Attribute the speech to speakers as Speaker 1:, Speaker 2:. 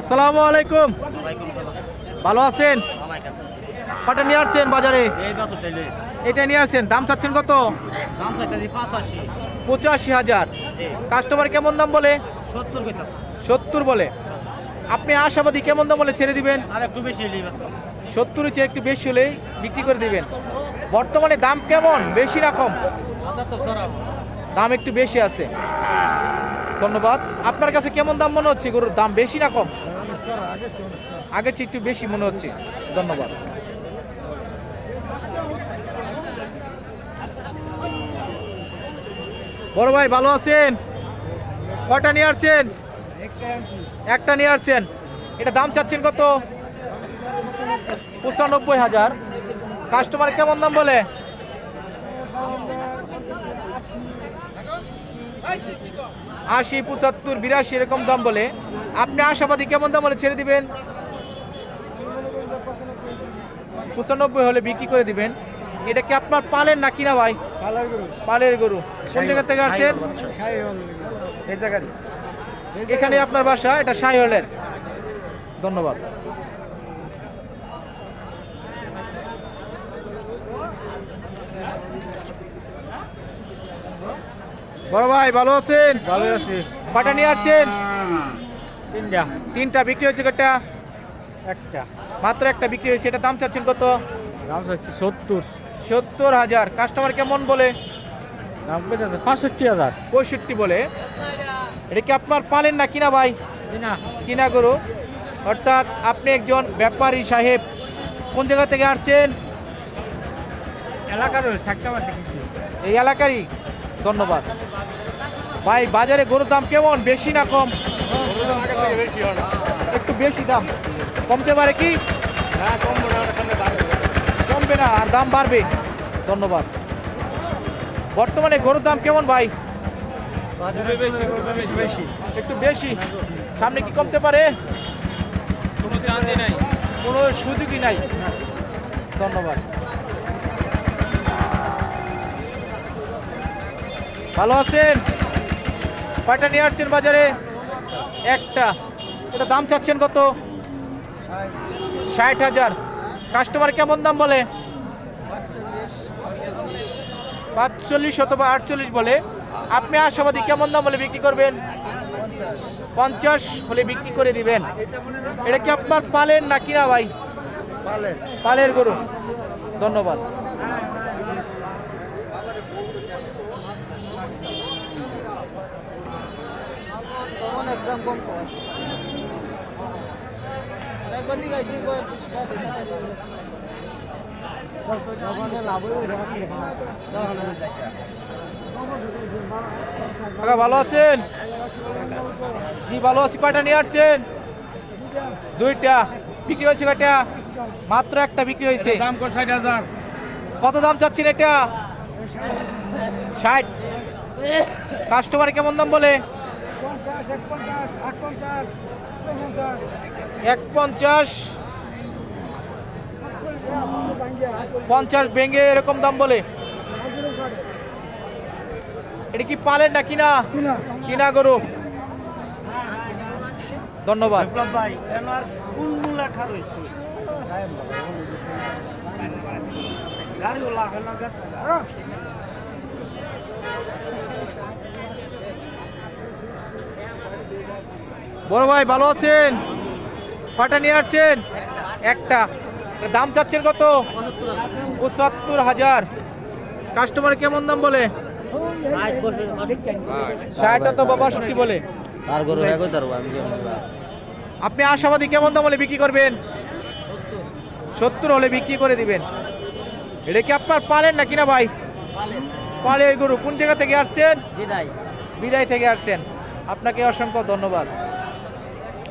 Speaker 1: আসসালামু আলাইকুম। ভালো আছেন? কটা নিয়ে আসছেন বাজারে? এটা নিয়ে আসছেন। দাম চাচ্ছেন কত?
Speaker 2: পাঁচাশি
Speaker 1: হাজার। কাস্টমার কেমন দাম বলে?
Speaker 2: সত্তর
Speaker 1: বলে। আপনি আশাবাদী কেমন দাম বলে ছেড়ে দিবেন? সত্তরের চেয়ে একটু বেশি হলেই বিক্রি করে দিবেন। বর্তমানে দাম কেমন? বেশি না কম? দাম একটু বেশি আছে। ধন্যবাদ। আপনার কাছে কেমন দাম মনে হচ্ছে? গরুর দাম বেশি না কম? আগের চেয়ে একটু বেশি মনে হচ্ছে। ধন্যবাদ। বড় ভাই, ভালো আছেন? কয়টা নিয়ে আসছেন? একটা নিয়ে আসছেন। এটা দাম চাচ্ছেন কত? পঁচানব্বই হাজার। কাস্টমার কেমন দাম বলে? আশি পঁচাত্তর বিরাশি এরকম দাম বলে। আপনি আশাবাদী কেমন দাম বলে ছেড়ে দিবেন? পঁচানব্বই হলে বিক্রি করে দিবেন। এটা কি আপনার পালেন না কিনা ভাই? পালের গরু। কোন জায়গা থেকে আসছেন? এই জায়গার এখানে আপনার বাসা এটা সাই হলের। ধন্যবাদ। বড় ভাই ভালো আছেন?
Speaker 2: ভালো আছি।
Speaker 1: কটা নিয়ে আসছেন?
Speaker 2: তিনটা।
Speaker 1: তিনটা বিক্রি হয়েছে কটা
Speaker 2: একটা।
Speaker 1: মাত্র একটা বিক্রি হয়েছে এটা দাম চাচ্ছেন কত?
Speaker 2: দাম চাইছি সত্তর।
Speaker 1: সত্তর হাজার। কাস্টমার কেমন বলে?
Speaker 2: দাম কইতাছে পঁয়ষট্টি হাজার।
Speaker 1: পঁয়ষট্টি বলে। এটা কি আপনার পালেন না কিনা ভাই?
Speaker 2: কিনা।
Speaker 1: কিনা গরু। অর্থাৎ আপনি একজন ব্যাপারী সাহেব। কোন জায়গা থেকে আসছেন?
Speaker 2: এলাকার
Speaker 1: এই এলাকারই? ধন্যবাদ। ভাই, বাজারে গরুর দাম কেমন? বেশি না কম? একটু বেশি দাম। কমতে পারে কি? কমবে না, আর দাম বাড়বে। ধন্যবাদ। বর্তমানে গরুর দাম কেমন ভাই? একটু বেশি। সামনে কি কমতে পারে?
Speaker 2: কোনো
Speaker 1: সুযোগই নাই। ধন্যবাদ। ভালো আছেন? কয়টা নিয়ে আসছেন বাজারে? একটা। এটা দাম চাচ্ছেন কত? ষাট হাজার। কাস্টমার কেমন দাম বলে? পাঁচচল্লিশ অথবা আটচল্লিশ বলে। আপনি আশাবাদী কেমন দাম বলে বিক্রি করবেন? পঞ্চাশ হলে বিক্রি করে দিবেন। এটা কি আপনার পালের না কিনা ভাই পালের গরু। ধন্যবাদ।
Speaker 3: একদম কম কর একবার দিকে আইসি
Speaker 1: কাকা ভালো আছেন? জি ভালো আছি। কয়টা নিয়ে আসছেন? দুইটা। বিক্রি হয়েছে কয়টা? মাত্র একটা বিক্রি হয়েছে।
Speaker 2: দাম ষাট হাজার।
Speaker 1: কত দাম চাচ্ছেন এটা? ষাট। কাস্টমার কেমন দাম বলে?
Speaker 3: এক পঞ্চাশ আট পঞ্চাশ পঞ্চাশ
Speaker 1: এক পঞ্চাশ। পঞ্চাশ ভেঙে এরকম দাম বলে? এটা কি পালেন না কিনা? কিনা। গরু? ধন্যবাদ।
Speaker 2: ভাই এনার কোন লেখা রয়েছে?
Speaker 1: বড় ভাই ভালো আছেন? কটা নিয়ে আসছেন? একটা। দাম চাচ্ছেন কত? পঁচাত্তর হাজার। কাস্টমার কেমন দাম বলে? ষাট তো বলে।
Speaker 3: তারবো আমি কেমন
Speaker 1: আপনি আশাবাদী কেমন দাম হলে বিক্রি করবেন? সত্তর হলে বিক্রি করে দিবেন। এটা কি আপনার পালেন না কিনা ভাই? পালের গরু। কোন জায়গা থেকে আসছেন?
Speaker 3: বিদায়।
Speaker 1: বিদায় থেকে আসছেন। আপনাকে অসংখ্য ধন্যবাদ।